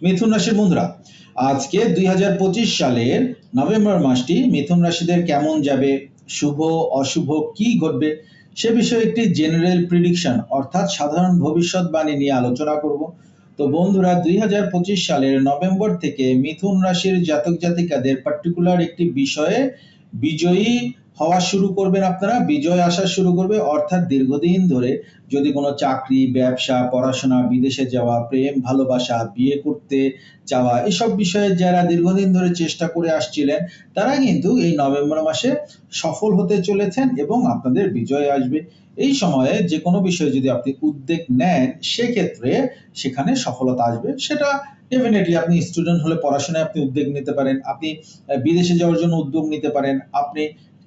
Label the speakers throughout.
Speaker 1: মিথুন রাশির বন্ধুরা, আজকে দুই সালের নভেম্বর মাসটি মিথুন রাশিদের কেমন যাবে, শুভ, অশুভ, কি ঘটবে, সে বিষয়ে একটি জেনারেল প্রিডিকশন অর্থাৎ সাধারণ ভবিষ্যৎবাণী নিয়ে আলোচনা করব। তো বন্ধুরা, দুই হাজার পঁচিশ সালের নভেম্বর থেকে মিথুন রাশির জাতক জাতিকাদের পার্টিকুলার একটি বিষয়ে বিজয়ী হওয়া শুরু করবেন আপনারা, বিজয় আসা শুরু করবে, অর্থাৎ দীর্ঘদিন ধরে যদি কোনো চাকরি, ব্যবসা, পড়াশোনা, বিদেশে যাওয়া, প্রেম, ভালোবাসা, বিয়ে করতে যাওয়া, এসব বিষয়ে যারা দীর্ঘদিন ধরে চেষ্টা করে আসছিলেন, তারা কিন্তু এই নভেম্বর মাসে সফল হতে চলেছেন এবং আপনাদের বিজয় আসবে। এই সময়ে যে কোনো বিষয়ে যদি আপনি উদ্যোগ নেন, সেক্ষেত্রে সেখানে সফলতা আসবে। সেটা ডেফিনেটলি আপনি স্টুডেন্ট হলে পড়াশোনায় আপনি উদ্যোগ নিতে পারেন, আপনি বিদেশে যাওয়ার জন্য উদ্যোগ নিতে পারেন, আপনি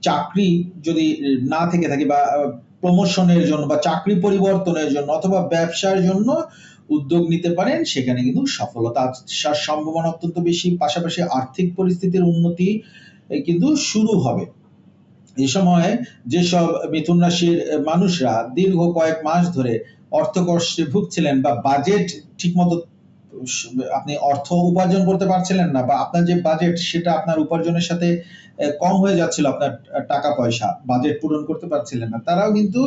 Speaker 1: চাকরি যদি না থেকে থাকে বা প্রমোশনের জন্য বা চাকরি পরিবর্তনের জন্য অথবা ব্যবসার জন্য উদ্যোগ নিতে পারেন, সেখানে কিন্তু সফলতা আসার সম্ভাবনা অত্যন্ত বেশি। পাশাপাশি আর্থিক পরিস্থিতির উন্নতি কিন্তু শুরু হবে। এই সময় যেসব মিথুন রাশির মানুষরা দীর্ঘ কয়েক মাস ধরে অর্থকষ্টে ভুগছিলেন বা বাজেট ঠিকমতো আপনি অর্থ উপার্জন করতে পারছিলেন না বা আপনার যে বাজেট সেটা আপনার উপার্জনের সাথে কম হয়ে যাচ্ছিল আপনার টাকা পয়সা বাজেট পূরণ করতে পারছিলেন না। তারাও কিন্তু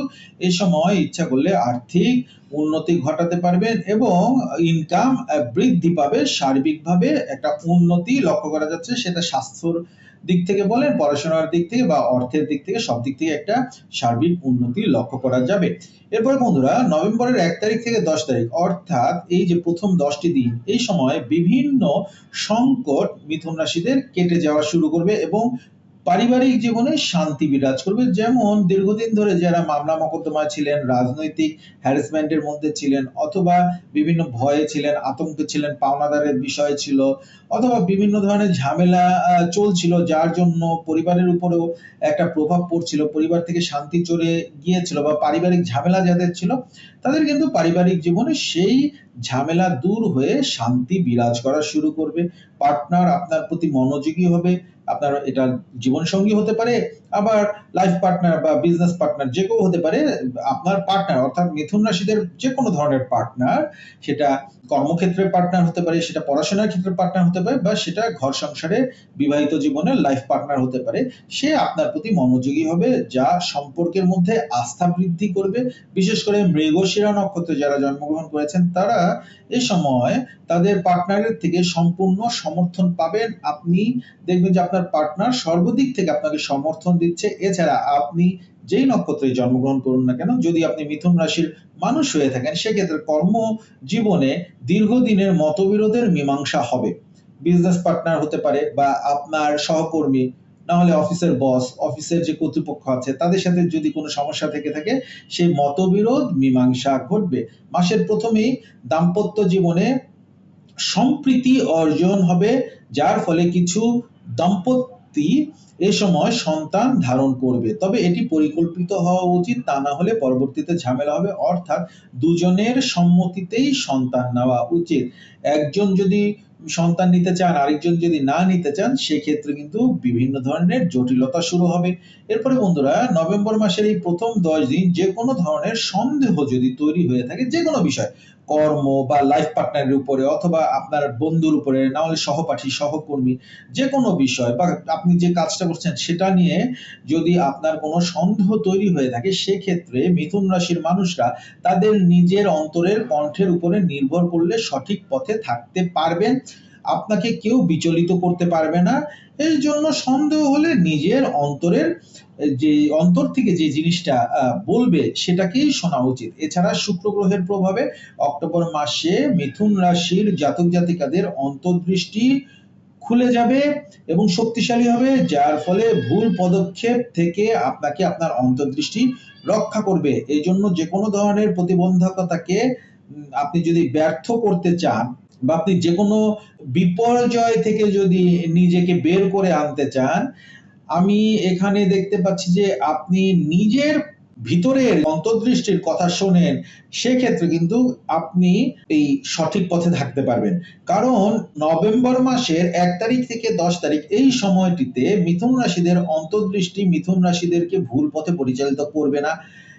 Speaker 1: এই সময় ইচ্ছা করলে আর্থিক উন্নতি ঘটাতে পারবেন এবং ইনকাম বৃদ্ধি পাবে, সার্বিকভাবে একটা উন্নতি লক্ষ্য করা যাচ্ছে, সেটা স্বাস্থ্যর দিক থেকে বলেন, পড়াশোনার দিক থেকে বা অর্থের দিক থেকে সব দিক থেকে একটা সার্বিক উন্নতি লক্ষ্য করা যাবে। এরপর বন্ধুরা, নভেম্বরের এক তারিখ থেকে দশ তারিখ, অর্থাৎ এই যে প্রথম দশটি দিন, এই সময় বিভিন্ন সংকট মিথুন রাশিদের কেটে যাওয়া শুরু করবে এবং পারিবারিক জীবনে শান্তি বিরাজ করবে। যেমন দীর্ঘদিন ধরে যারা মামলা মোকদ্দমায় ছিলেন, রাজনৈতিক হ্যারাসমেন্টের মধ্যে ছিলেন অথবা বিভিন্ন ভয়ে ছিলেন, আতঙ্কে ছিলেন, পাওনাদারের বিষয় ছিল অথবা বিভিন্ন ধরনের ঝামেলা চলছিল যার জন্য পরিবারের উপরেও একটা প্রভাব পড়ছিল। পরিবার থেকে শান্তি চলে গিয়েছিল বা পারিবারিক ঝামেলা যাদের ছিল, তাদের কিন্তু পারিবারিক জীবনে সেই ঝামেলা দূর হয়ে শান্তি বিরাজ করা শুরু করবে। পার্টনার আপনার প্রতি মনোযোগী হবে। আপনার এটা জীবন সঙ্গী হতে পারে, আবার লাইফ পার্টনার বা বিজনেস পার্টনার যে কেউ হতে পারে, আপনার পার্টনার অর্থাৎ মিথুন রাশিদের যে কোনো ধরনের পার্টনার সেটা কর্মক্ষেত্রে পার্টনার হতে পারে, সেটা পড়াশোনার ক্ষেত্রে পার্টনার হতে পারে, বা সেটা ঘর সংসারে বিবাহিত জীবনের লাইফ পার্টনার হতে পারে, সে আপনার প্রতি মনোযোগী হবে, যা সম্পর্কের মধ্যে আস্থা বৃদ্ধি করবে। বিশেষ করে মৃগশিরা নক্ষত্রে যারা জন্মগ্রহণ করেছেন, তারা এই সময় তাদের পার্টনারের থেকে সম্পূর্ণ সমর্থন পাবেন। আপনি দেখবেন যে আপনার পার্টনার সর্বদিক থেকে আপনাকে সমর্থন দিচ্ছে। এছাড়া আপনি যেই নক্ষত্রে জন্মগ্রহণ করুন না কেন, যদি আপনি মিথুন রাশির মানুষ হয়ে থাকেন, সেক্ষেত্রে কর্ম জীবনে দীর্ঘদিনের মতবিরোধের মীমাংসা হবে। বিজনেস পার্টনার হতে পারে বা আপনার সহকর্মী না হলে অফিসের বস অফিসের যে কর্তৃপক্ষ আছে, তাদের সাথে যদি কোনো সমস্যা থেকে থাকে, সেই মতবিরোধ মীমাংসা ঘটবে। মাসের প্রথমেই দাম্পত্য জীবনে সম্প্রীতি অর্জন হবে, যার ফলে কিছু দম্পতি এ সময় সন্তান ধারণ করবে। তবে এটি পরিকল্পিত হওয়া উচিত, তা না হলে পরবর্তীতে ঝামেলা হবে। অর্থাৎ দুজনের সম্মতিতেই সন্তান নেওয়া উচিত। একজন যদি সন্তান নিতে চান, আরেকজন যদি না নিতে চান, সেক্ষেত্রে কিন্তু বিভিন্ন ধরনের জটিলতা শুরু হবে। এরপরে বন্ধুরা, নভেম্বর মাসের এই প্রথম দশ দিন যে কোনো ধরনের সন্দেহ যদি তৈরি হয়ে থাকে যে কোনো বিষয় কর্ম বা লাইফ পার্টনারের উপরে অথবা আপনার বন্ধুর উপরে, না হলে সহপাঠী, সহকর্মী যে কোনো বিষয় বা আপনি যে কাজটা করছেন সেটা নিয়ে যদি আপনার কোনো সন্দেহ তৈরি হয়ে থাকে, সেক্ষেত্রে মিথুন রাশির মানুষরা তাদের নিজের অন্তরের কণ্ঠের উপরে নির্ভর করলে সঠিক পথে থাকতে পারবেন। আপনাকে কেউ বিচলিত করতে পারবে না। এর জন্য সন্দেহ হলে নিজের অন্তরের, যে অন্তর থেকে যে জিনিসটা বলবে সেটাকেই শোনা উচিত। এছাড়া শুক্র গ্রহের প্রভাবে অক্টোবর মাসে মিথুন রাশির জাতক জাতিকাদের অন্তর্দৃষ্টি খুলে যাবে এবং শক্তিশালী হবে, যার ফলে ভুল পদক্ষেপ থেকে আপনাকে আপনার অন্তর্দৃষ্টি রক্ষা করবে। এই জন্য যে কোনো ধরনের প্রতিবন্ধকতাকে আপনি যদি ব্যর্থ করতে চান বা আপনি যে কোনো বিপর্যয় থেকে যদি নিজেকে বের করে আনতে চান, আমি এখানে দেখতে পাচ্ছি যে আপনি নিজের ভিতরের অন্তর্দৃষ্টির কথা শোনেন, সেক্ষেত্রে কিন্তু আপনি এই সঠিক পথে থাকতে পারবেন। কারণ নভেম্বর মাসের এক তারিখ থেকে দশ তারিখ এই সময়টিতে মিথুন রাশিদের অন্তর্দৃষ্টি মিথুন রাশিদেরকে ভুল পথে পরিচালিত করবে না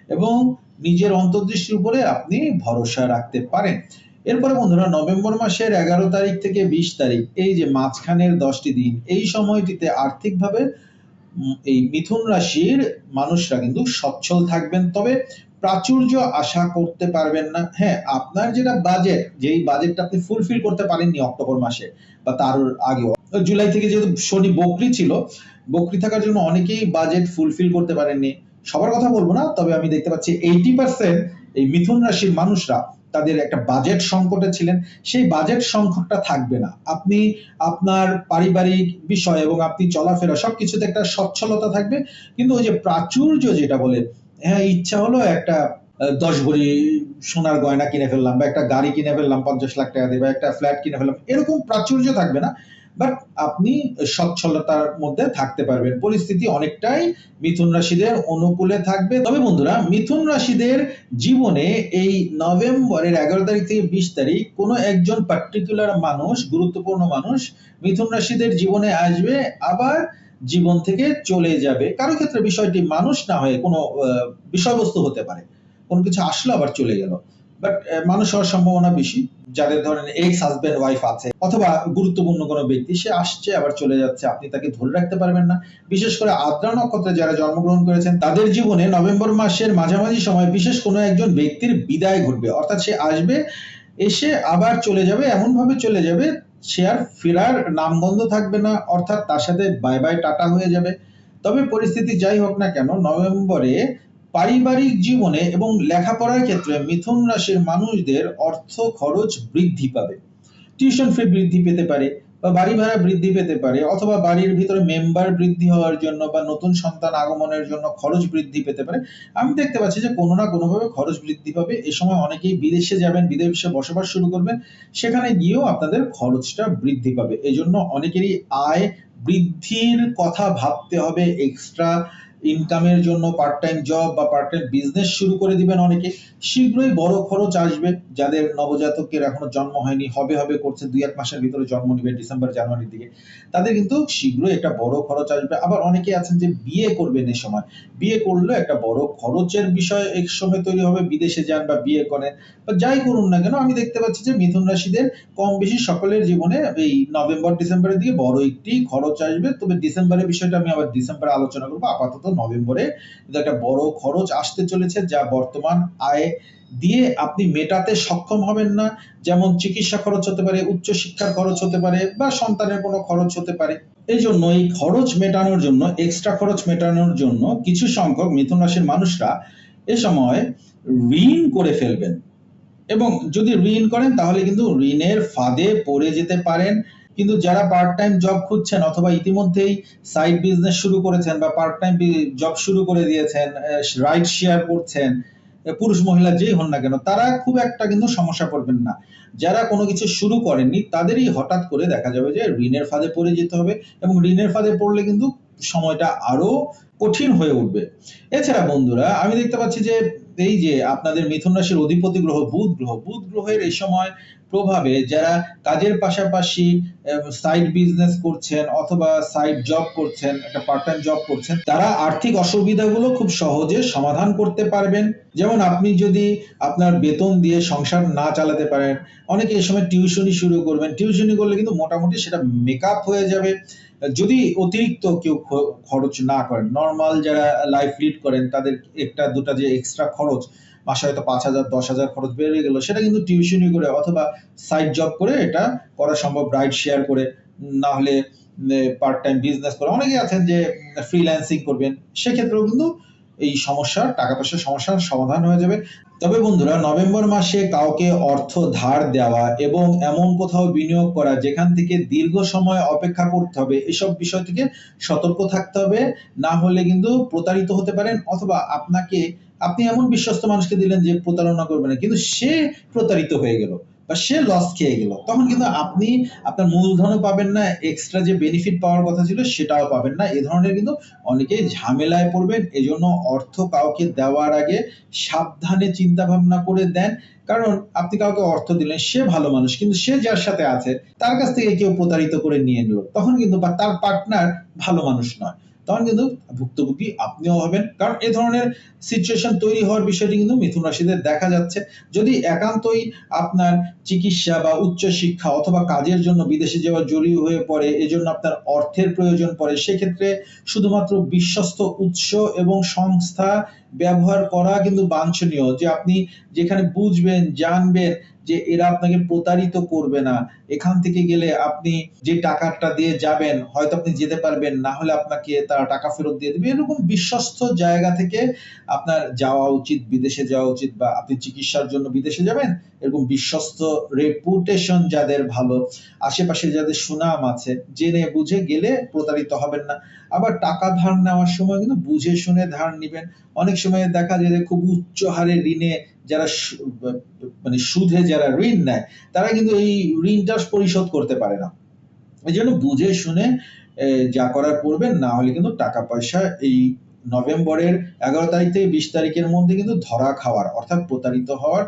Speaker 1: এবং নিজের অন্তর্দৃষ্টির উপরে আপনি ভরসা রাখতে পারেন। এরপরে বন্ধুরা, নভেম্বর মাসের এগারো তারিখ থেকে বিশ তারিখ, এই যে মাঝখানের দশটি দিন, এই সময়টিতে আর্থিকভাবে এই মিথুন রাশির মানুষরা কিন্তু সচ্ছল থাকবেন। তবে প্রাচুর্য আশা করতে পারবেন না। হ্যাঁ আপনার যেটা বাজেট যেই বাজেটটা আপনি ফুলফিল করতে পারেননি অক্টোবর মাসে বা তার আগেও জুলাই থেকে যেহেতু শনি বকরি ছিল, বকরি থাকার জন্য অনেকেই বাজেট ফুলফিল করতে পারেননি। সবার কথা বলব না, তবে আমি দেখতে পাচ্ছি এইটি পার্সেন্ট এই মিথুন রাশির মানুষরা তাদের একটা বাজেট সংকটে ছিলেন, সেই বাজেট সংকটটা থাকবে না। আপনি আপনার পারিবারিক বিষয় এবং আপনি চলাফেরা সবকিছুতে একটা সচ্ছলতা থাকবে। কিন্তু ওই যে প্রাচুর্য যেটা বলে হ্যাঁ ইচ্ছা হলো একটা দশ ভরি সোনার গয়না কিনে ফেললাম বা একটা গাড়ি কিনে ফেললাম, পঞ্চাশ লাখ টাকা দিয়ে বা একটা ফ্ল্যাট কিনে ফেললাম, এরকম প্রাচুর্য থাকবে না। বাট আপনি সচ্ছলতার মধ্যে থাকতে পারবেন। পরিস্থিতি অনেকটাই মিথুন রাশিদের অনুকূলে থাকবে। তবে বন্ধুরা, মিথুন রাশিদের জীবনে এই নভেম্বরের এগারো তারিখ থেকে বিশ তারিখ কোনো একজন পার্টিকুলার মানুষ, গুরুত্বপূর্ণ মানুষ মিথুন রাশিদের জীবনে আসবে, আবার জীবন থেকে চলে যাবে। কারও ক্ষেত্রে বিষয়টি মানুষ না হয়ে কোনো বিষয়বস্তু হতে পারে। কোনো কিছু আসলো, আবার চলে গেল। বাট মানুষ হওয়ার সম্ভাবনা বেশি। যাদের ধরেন এক্স হাজবেন্ড ওয়াইফ আছে, অথবা গুরুত্বপূর্ণ কোনো ব্যক্তি, সে আসছে, আবার চলে যাচ্ছে। আপনি তাকে ধরে রাখতে পারবেন না। বিশেষ করে আদ্রা নক্ষত্রে যারা জন্মগ্রহণ করেছেন, তাদের জীবনে নভেম্বর মাসের মাঝামাঝি সময় বিশেষ কোনো একজন ব্যক্তির বিদায় ঘটবে। অর্থাৎ সে আসবে, এসে আবার চলে যাবে এমন ভাবে চলে যাবে, সে আর ফেরার নামগন্ধ থাকবে না। অর্থাৎ তার সাথে বাই বাই টাটা হয়ে যাবে। তবে পরিস্থিতি যাই হোক না কেন, নভেম্বরে পারিবারিক জীবনে এবং লেখাপড়ার ক্ষেত্রে মিথুন রাশির মানুষদের অর্থ খরচ বৃদ্ধি পাবে। টিউশন ফি বৃদ্ধি পেতে পারে বা বাড়ি ভাড়া বৃদ্ধি পেতে পারে অথবা বাড়ির ভিতরে মেম্বার বৃদ্ধি হওয়ার জন্য বা নতুন সন্তান আগমনের জন্য খরচ বৃদ্ধি পেতে পারে। আমি দেখতে পাচ্ছি যে কোনো না কোনোভাবে খরচ বৃদ্ধি পাবে। এ সময় অনেকেই বিদেশে যাবেন, বিদেশে বসবাস শুরু করবেন। সেখানে গিয়েও আপনাদের খরচটা বৃদ্ধি পাবে। এই জন্য অনেকেরই আয় বৃদ্ধির কথা ভাবতে হবে। এক্সট্রা ইনকামের জন্য পার্ট টাইম জব বা পার্ট টাইম বিজনেস শুরু করে দিবেন অনেকে, শীঘ্রই বড় খরচ আসবে। যাদের নবজাতকের এখনও জন্ম হয়নি, হবে হবে করছে, দুই এক মাসের ভিতরে জন্ম নিবে ডিসেম্বর, জানুয়ারির দিকে। তাদের কিন্তু শীঘ্রই একটা বড় খরচ আসবে। আবার অনেকে আছেন যে বিয়ে করবেন এই সময়। বিয়ে করলে একটা বড় খরচের বিষয় এক সময় তৈরি হবে। বিদেশে যান বা বিয়ে করেন, বা যাই করুন না কেন, আমি দেখতে পাচ্ছি যে মিথুন রাশিদের কম বেশি সকলের জীবনে এই নভেম্বর, ডিসেম্বরের দিকে বড় একটি খরচ আসবে। তবে ডিসেম্বরের বিষয়টা আমি আবার ডিসেম্বরে আলোচনা করব। আপাতত নভেম্বরে কিন্তু একটা বড় খরচ আসতে চলেছে যা বর্তমান আয় দিয়ে আপনি মেটাতে সক্ষম হবেন না। যেমন চিকিৎসা খরচ হতে পারে উচ্চ শিক্ষার খরচ হতে পারে বা সন্তানের কোনো খরচ হতে পারে। এই জন্য এই খরচ মেটানোর জন্য এক্সট্রা খরচ মেটানোর জন্য কিছু সংখ্যক মিথুন রাশির মানুষরা এ সময় ঋণ করে ফেলবেন। এবং যদি ঋণ করেন তাহলে কিন্তু ঋণের ফাঁদে পড়ে যেতে পারেন। কিন্তু যারা পার্ট টাইম জব খুঁজছেন অথবা ইতিমধ্যেই সাইড বিজনেস শুরু করেছেন বা পার্ট টাইম জব শুরু করে দিয়েছেন রাইট শেয়ার করছেন পুরুষ মহিলা যেই হন না কেন, তারা খুব একটা কিন্তু সমস্যা পড়বেন না। যারা কোনো কিছু শুরু করেননি, তাদেরই হঠাৎ করে দেখা যাবে যে ঋণের ফাঁদে পড়ে যেতে হবে এবং ঋণের ফাঁদে পড়লে কিন্তু সময়টা আরও কঠিন হয়ে উঠবে। এছাড়া বন্ধুরা, আমি দেখতে পাচ্ছি যে এই যে আপনাদের মিথুন রাশির অধিপতি গ্রহ, বুধ গ্রহ, বুধ গ্রহের এই সময় প্রভাবে যারা কাজের পাশাপাশি সাইড বিজনেস করছেন অথবা সাইড জব করছেন, একটা পার্ট টাইম জব করছেন, তারা আর্থিক অসুবিধাগুলো খুব সহজে সমাধান করতে পারবেন। যেমন আপনি যদি আপনার বেতন দিয়ে সংসার না চালাতে পারেন, অনেকে এই সময় টিউশনি শুরু করবেন। টিউশনি করলে কিন্তু মোটামুটি সেটা মেকআপ হয়ে যাবে। যদি অতিরিক্ত কেউ খরচ না করেন নর্মাল যারা লাইফ লিড করেন, তাদের একটা দুটা যে এক্সট্রা খরচ, মাসে হয়তো পাঁচ হাজার, দশ হাজার খরচ বেড়ে গেল, সেটা কিন্তু টিউশনি করে অথবা সাইড জব করে এটা করা সম্ভব রাইড শেয়ার করে, না হলে পার্ট টাইম বিজনেস করে। অনেকে আছেন যে ফ্রিল্যান্সিং করবেন, সেক্ষেত্রেও কিন্তু এই সমস্যার টাকা পয়সার সমস্যার সমাধান হয়ে যাবে। তবে বন্ধুরা, নভেম্বর মাসে কাউকে অর্থ ধার দেওয়া এবং এমন কোথাও বিনিয়োগ করা যেখান থেকে দীর্ঘ সময় অপেক্ষা করতে হবে, এসব বিষয় থেকে সতর্ক থাকতে হবে। না হলে কিন্তু প্রতারিত হতে পারেন অথবা আপনাকে, আপনি এমন বিশ্বস্ত মানুষকে দিলেন যে প্রতারণা করবে না। কিন্তু সে প্রতারিত হয়ে গেল। বা সে লস খেয়ে গেল। তখন কিন্তু আপনি আপনার মূলধনও পাবেন না এক্সট্রা যে বেনিফিট পাওয়ার কথা ছিল সেটাও পাবেন না। এ ধরনের কিন্তু অনেকেই ঝামেলায় পড়বেন। এজন্য অর্থ কাউকে দেওয়ার আগে সাবধানে চিন্তা ভাবনা করে দেন। কারণ আপনি কাউকে অর্থ দিলেন, সে ভালো মানুষ, কিন্তু সে যার সাথে আছে, তার কাছ থেকে কেউ প্রতারিত করে নিয়ে নিল। তখন কিন্তু বা তার পার্টনার ভালো মানুষ নয়। তখন কিন্তু ভুক্তভোগী আপনিও হবেন। কারণ এ ধরনের সিচুয়েশন তৈরি হওয়ার বিষয়টি কিন্তু মিথুন রাশিদের দেখা যাচ্ছে। যদি একান্তই আপনার চিকিৎসা বা উচ্চ শিক্ষা অথবা কাজের জন্য বিদেশে যাওয়া জরুরি হয়ে পড়ে, এজন্য আপনার অর্থের প্রয়োজন পড়ে, সেক্ষেত্রে শুধুমাত্র বিশ্বস্ত উৎস এবং সংস্থা ব্যবহার করা কিন্তু বাঞ্ছনীয়। যে আপনি যেখানে বুঝবেন, জানবেন যে এরা আপনাকে প্রতারিত করবে না। এখান থেকে গেলে আপনি যে টাকাটা দিয়ে যাবেন, হয়তো আপনি যেতে পারবেন, না হলে আপনাকে তারা টাকা ফেরত দিয়ে দেবে। এরকম বিশ্বস্ত জায়গা থেকে আপনার যাওয়া উচিত, বিদেশে যাওয়া উচিত বা আপনি চিকিৎসার জন্য বিদেশে যাবেন, এরকম বিশ্বস্ত রেপুটেশন যাদের ভালো, আশেপাশে যাদের সুনাম আছে, জেনে বুঝে গেলে প্রতারিত হবেন না। আবার টাকা ধার নেওয়ার সময় কিন্তু বুঝে শুনে ধার নেবেন। অনেক সময় দেখা যায় যে খুব উচ্চ হারে ঋণে যারা মানে সুদে যারা ঋণ নেয়, তারা কিন্তু এই ঋণটা পরিশোধ করতে পারে না। এই জন্য বুঝে শুনে যা করার করবেন, না হলে কিন্তু টাকা পয়সা এই নভেম্বরের এগারো তারিখ থেকে বিশ তারিখের মধ্যে কিন্তু ধরা খাওয়ার, অর্থাৎ প্রতারিত হওয়ার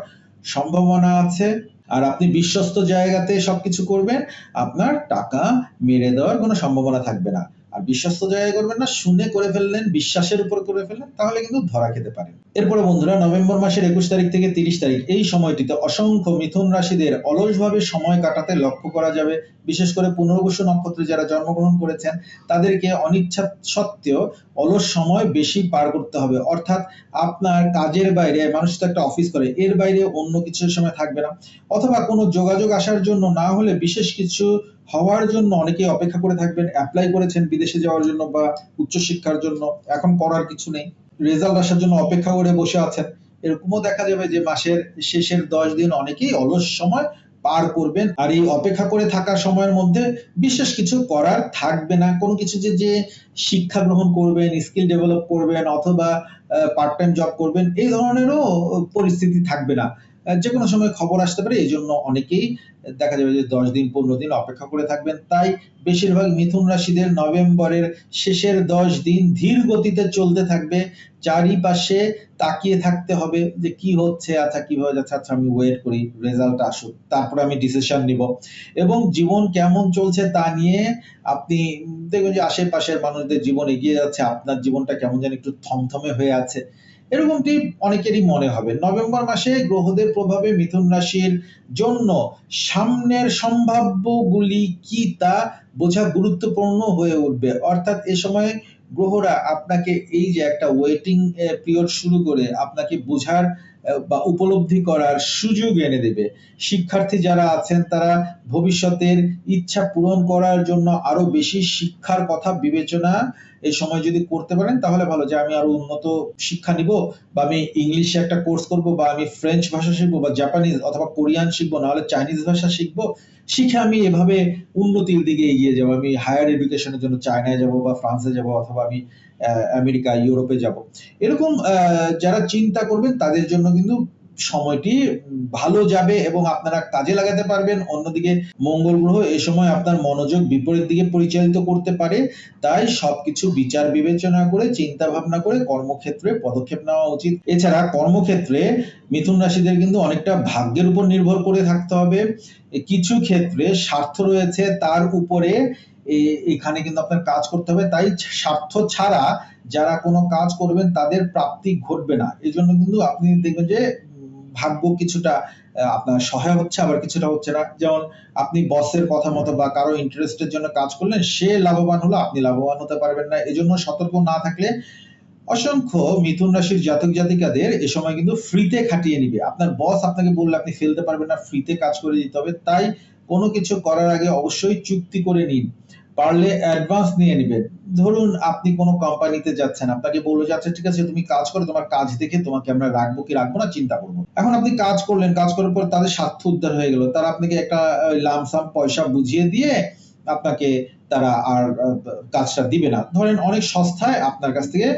Speaker 1: সম্ভাবনা আছে। আর আপনি বিশ্বস্ত জায়গাতে সবকিছু করবেন, আপনার টাকা মেরে দেওয়ার কোনো সম্ভাবনা থাকবে না। আর বিশ্বস্ত জায়গায় করবেন না, শুনে করে ফেললেন, বিশ্বাসের উপর করে ফেললেন, তাহলে কিন্তু ধরা খেতে পারেন এরপরে বন্ধুরা, নভেম্বর মাসের একুশ তারিখ থেকে তিরিশ তারিখ, এই সময়টিতে অসংখ্য মিথুন রাশিদের অলসভাবে সময় কাটাতে লক্ষ্য করা যাবে। বিশেষ করে পুনর্বসু নক্ষত্রে যারা জন্মগ্রহণ করেছেন, তাদেরকে অনিচ্ছা সত্ত্বেও অলস সময় বেশি পার করতে হবে। অর্থাৎ আপনার কাজের বাইরে, মানুষ তো একটা অফিস করে, এর বাইরে অন্য কিছুর সময় থাকবে না। অথবা কোনো যোগাযোগ আসার জন্য না হলে বিশেষ কিছু হওয়ার জন্য অনেকেই অপেক্ষা করে থাকবেন অ্যাপ্লাই করেছেন বিদেশে যাওয়ার জন্য বা উচ্চশিক্ষার জন্য, এখন করার কিছু নেই। রেজাল্ট আসার জন্য অপেক্ষা করে বসে আছেন। এরকমও দেখা যাবে যে মাসের শেষের দশ দিন অনেকেই অলস সময় পার করবেন। আর এই অপেক্ষা করে থাকার সময়ের মধ্যে বিশেষ কিছু করার থাকবে না। কোনো কিছু যে যে শিক্ষা গ্রহণ করবেন স্কিল ডেভেলপ করবেন, অথবা পার্ট টাইম জব করবেন, এই ধরনেরও পরিস্থিতি থাকবে না। যে কোনো সময় খবর আসতে পারে এই জন্য অনেকেই দেখা যাবে যে দশ দিন, পনেরো দিন অপেক্ষা করে থাকবেন। তাই বেশিরভাগ মিথুন রাশিদের নভেম্বরের শেষের দশ দিন ধীর গতিতে চলতে থাকবে। চারিপাশে তাকিয়ে থাকতে হবে যে কি হচ্ছে আচ্ছা কীভাবে যাচ্ছে আচ্ছা আমি ওয়েট করি রেজাল্ট আসুক, তারপরে আমি ডিসিশন নিব। এবং জীবন কেমন চলছে তা নিয়ে আপনি দেখবেন যে আশেপাশের মানুষদের জীবন এগিয়ে যাচ্ছে, আপনার জীবনটা কেমন যেন একটু থমথমে হয়ে আছে। এরকমটি অনেকেরই মনে হবে। নভেম্বর মাসে গ্রহদের প্রভাবে মিথুন রাশির জন্য সামনের সম্ভাব্যগুলি কি তা বোঝা গুরুত্বপূর্ণ হয়ে উঠবে। অর্থাৎ এ সময় গ্রহরা আপনাকে এই যে একটা ওয়েটিং পিরিয়ড শুরু করে আপনাকে বোঝার বা উপলব্ধি করার সুযোগ এনে দেবে। শিক্ষার্থী যারা আছেন, তারা ভবিষ্যতের ইচ্ছা পূরণ করার জন্য আরও বেশি শিক্ষার কথা বিবেচনা এই সময় যদি করতে পারেন, তাহলে ভালো। যে আমি আরও উন্নত শিক্ষা নিব, বা আমি ইংলিশে একটা কোর্স করব, বা আমি ফ্রেঞ্চ ভাষা শিখব, বা জাপানিজ অথবা কোরিয়ান শিখব, নাহলে চাইনিজ ভাষা শিখব, শিখে আমি এভাবে উন্নতির দিকে এগিয়ে যাব। আমি হায়ার এডুকেশনের জন্য চায়নায় যাব, বা ফ্রান্সে যাব, অথবা আমি আমেরিকা ইউরোপে যাব। এরকম যারা চিন্তা করবেন, তাদের জন্য কিন্তু সময়টি ভালো যাবে এবং আপনারা কাজে লাগাতে পারবেন। অন্যদিকে মঙ্গল গ্রহ এ সময় আপনার মনোযোগ বিপরীত দিকে পরিচালিত করতে পারে। তাই সবকিছু বিচার, বিবেচনা করে চিন্তা ভাবনা করে কর্মক্ষেত্রে পদক্ষেপ নেওয়া উচিত। এছাড়া কর্মক্ষেত্রে মিথুন রাশিদের কিন্তু অনেকটা ভাগ্যের উপর নির্ভর করে থাকতে হবে। কিছু ক্ষেত্রে স্বার্থ রয়েছে, তার উপরে এখানে কিন্তু আপনার কাজ করতে হবে। তাই স্বার্থ ছাড়া যারা কোনো কাজ করবেন, তাদের প্রাপ্তি ঘটবে না। এই জন্য কিন্তু আপনি দেখবেন যে ভাগ্য কিছুটা আপনার সহায় হচ্ছে, আবার কিছুটা হচ্ছে না। যেমন আপনি বসের কথা মতো বা কারও ইন্টারেস্টের জন্য কাজ করলেন, সে লাভবান হলো, আপনি লাভবান হতে পারবেন না। এজন্য সতর্ক না থাকলে অসংখ্য মিথুন রাশির জাতক জাতিকাদের এ সময় কিন্তু ফ্রিতে খাটিয়ে নিবে। আপনার বস আপনাকে বললে আপনি ফেলতে পারবেন না ফ্রিতে কাজ করে দিতে হবে। তাই কোনো কিছু করার আগে অবশ্যই চুক্তি করে নিন। পারলে অ্যাডভান্স নিয়ে নেবেন ধরুন আপনি কোনো কোম্পানিতে যাচ্ছেন, আপনাকে বলল যে আচ্ছা ঠিক আছে, তুমি কাজ করো, তোমার কাজ দেখে তোমাকে আমরা রাখব কি রাখব না, চিন্তা করব। এখন আপনি কাজ করলেন, কাজ করার পর তাদের স্বার্থ উদ্ধার হয়ে গেল। তারা আপনাকে একটা লামসাম পয়সা বুঝিয়ে দিয়ে আপনাকে তারা আর কাজটা দিবে না। ধরেন অনেক সস্তায় আপনার কাছ থেকে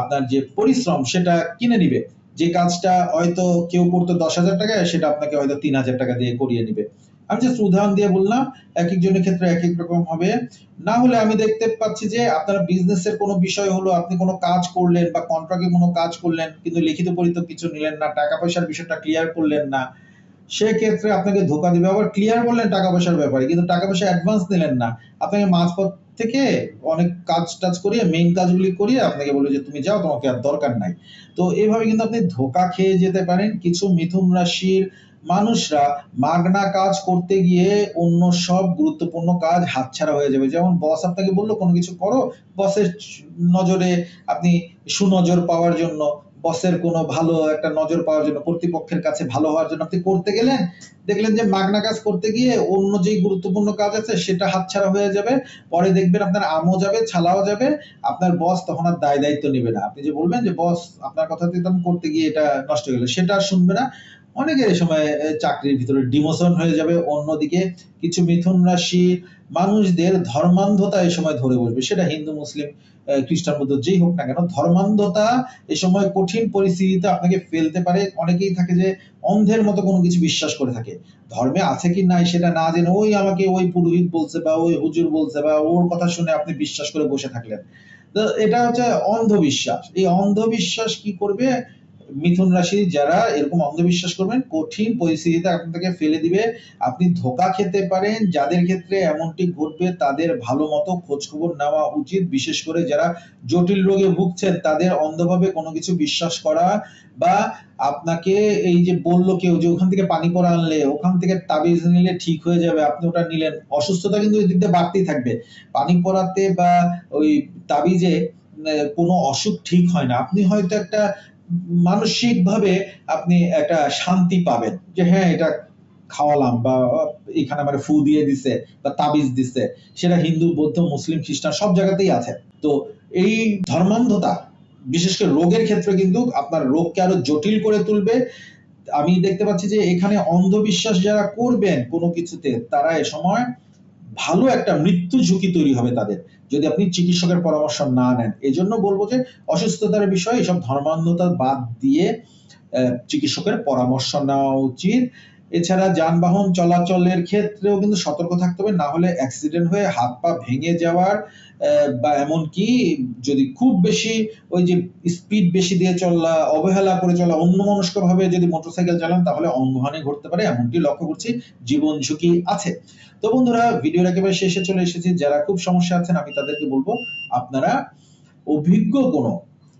Speaker 1: আপনার যে পরিশ্রম, সেটা কিনে নিবে। যে কাজটা হয়তো কেউ করতো দশ হাজার টাকায়, সেটা আপনাকে হয়তো তিন হাজার টাকা দিয়ে করিয়ে নিবে। আমি জাস্ট উদাহরণ দিয়ে বললাম, এক একজনের ক্ষেত্রে এক এক রকম হবে। না হলে আমি দেখতে পাচ্ছি যে আপনার বিজনেসের কোনো বিষয় হলো, আপনি কোনো কাজ করলেন বা কন্ট্রাক্টে কোনো কাজ করলেন, কিন্তু লিখিত পরিত কিছু নিলেন না টাকা পয়সার বিষয়টা ক্লিয়ার করলেন না। সেক্ষেত্রে আপনাকে ধোকা দিবে। আবার ক্লিয়ার করলেন টাকা পয়সার ব্যাপারে, কিন্তু টাকা পয়সা অ্যাডভান্স নিলেন না। আপনাকে মাঝপথ থেকে অনেক কাজ টাজ করিয়ে মেইন কাজগুলি করিয়ে আপনাকে বলবে যে, তুমি যাও, তোমাকে আর দরকার নাই। তো এইভাবে কিন্তু আপনি ধোকা খেয়ে যেতে পারেন। কিছু মিথুন রাশির মানুষরা মাগনা কাজ করতে গিয়ে অন্য সব গুরুত্বপূর্ণ কাজ হাতছাড়া হয়ে যাবে। যেমন বস আপনাকে বলল, কোনো কিছু করো বসের নজরে আপনি সুনজর পাওয়ার জন্য বসের কোনো ভালো একটা নজর পাওয়ার জন্য, কর্তৃপক্ষের কাছে ভালো হওয়ার জন্য আপনি করতে গেলেন, দেখলেন যে মাগনা কাজ করতে গিয়ে অন্য যেই গুরুত্বপূর্ণ কাজ আছে সেটা হাতছাড়া হয়ে যাবে। পরে দেখবেন আপনার আমও যাবে, ছালাও যাবে, আপনার বস তখন আর দায় দায়িত্ব নেবে না। আপনি যে বলবেন যে বস আপনার কথা দিতাম করতে গিয়ে এটা নষ্ট গেল। সেটা আর শুনবে না। অনেকের এই সময় চাকরির ভিতরে ডিমোশন হয়ে যাবে, অন্যদিকে কিছু মিথুন রাশি মানুষদের ধর্মান্ধতা এই সময় ধরে বসবে। সেটা হিন্দু, মুসলিম খ্রিস্টান, বৌদ্ধ, যেই হোক না কেন, ধর্মান্ধতা এই সময় কঠিন পরিস্থিতিতে আপনাকে ফেলতে পারে। অনেকেই থাকে যে অন্ধের মতো কোনো কিছু বিশ্বাস করে থাকে। ধর্মে আছে কি নাই সেটা না জেনে ওই আমাকে ওই পুরোহিত বলছে বা ওই হুজুর বলছে বা ওর কথা শুনে আপনি বিশ্বাস করে বসে থাকলেন। তো এটা হচ্ছে অন্ধবিশ্বাস। এই অন্ধবিশ্বাস কি করবে? মিথুন রাশি যারা এরকম অন্ধবিশ্বাস করবেন, কঠিন পরিস্থিতিতে আপনাকে ফেলে দিবে। আপনি ধোকা খেতে পারেন, যাদের ক্ষেত্রে এমনটি ঘটবে তাদের ভালো মতো খোঁজ খবর নেওয়া উচিত। বিশেষ করে যারা জটিল রোগে ভুগছেন, তাদের অন্ধভাবে কোনো কিছু বিশ্বাস করা বা আপনাকে এই যে বলল কেউ যে ওখান থেকে পানি পড়া আনলে, ওখান থেকে তাবিজ নিলে ঠিক হয়ে যাবে, আপনি ওটা নিলেন। অসুস্থতা কিন্তু এদিক দিয়ে বাড়তেই থাকবে। পানি পড়াতে বা ওই তাবিজে কোনো অসুখ ঠিক হয় না। আপনি হয়তো একটা মানসিক ভাবে আপনি একটা শান্তি পাবেন। যে হ্যাঁ এটা খাওয়ালাম বা এখানে আমার ফু দিয়ে দিছে বা তাবিজ দিছে। সেটা হিন্দু, বৌদ্ধ, মুসলিম, খ্রিস্টান সব জায়গাতেই আছে। তো এই ধর্মান্ধতা, বিশেষ করে রোগের ক্ষেত্রে কিন্তু আপনার রোগকে আরও জটিল করে তুলবে। আমি দেখতে পাচ্ছি যে এখানে অন্ধবিশ্বাস যারা করবেন কোনো কিছুতে, তারা এ সময় ভালো একটা মৃত্যু ঝুঁকি তৈরি হবে তাদের। যদি আপনি চিকিৎসকের পরামর্শ না নেন এই জন্য বলব যে অসুস্থতার বিষয়ে এসব ধর্মান্ধতা বাদ দিয়ে চিকিৎসকের পরামর্শ নেওয়া উচিত। এছাড়া যানবাহন চলাচলের ক্ষেত্রেও কিন্তু সতর্ক থাকতে হবে, না হলে অ্যাক্সিডেন্ট হয়ে হাত পা ভেঙে যাওয়ার বা এমনকি যদি খুব বেশি ওই যে স্পিড বেশি দিয়ে চলা, অবহেলা করে চলা, অন্যমনস্ক ভাবে যদি মোটরসাইকেল চালান, তাহলে অঙ্গহানি ঘটতে পারে, এমনটি লক্ষ্য করছি, জীবন ঝুঁকি আছে। তো বন্ধুরা, ভিডিওর একেবারে শেষে চলে এসেছি। যারা খুব সমস্যা আছেন, আমি তাদেরকে বলব, আপনারা অভিজ্ঞ কোনো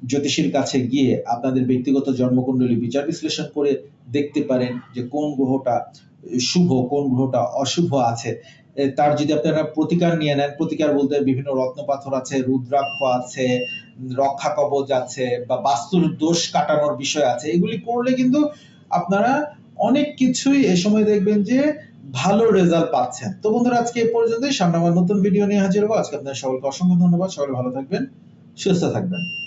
Speaker 1: জ্যোতিষীর কাছে গিয়ে আপনাদের ব্যক্তিগত জন্মকুণ্ডলী বিচার বিশ্লেষণ করে দেখতে পারেন যে কোন গ্রহটা শুভ, কোন গ্রহটা অশুভ আছে। তার যদি আপনারা প্রতিকার নিয়ে নেন, প্রতিকার বলতে বিভিন্ন রত্ন পাথর আছে, রুদ্রাক্ষ আছে, রক্ষা কবচ আছে, বা বাস্তুর দোষ কাটানোর বিষয় আছে, এগুলি করলে কিন্তু আপনারা অনেক কিছুই এ সময় দেখবেন যে ভালো রেজাল্ট পাচ্ছেন। তো বন্ধুরা, আজকে এই পর্যন্তই। সামনে আমার নতুন ভিডিও নিয়ে হাজির হব। আজকে আপনাদের সকলকে অসংখ্য ধন্যবাদ। সকলে ভালো থাকবেন, সুস্থ থাকবেন।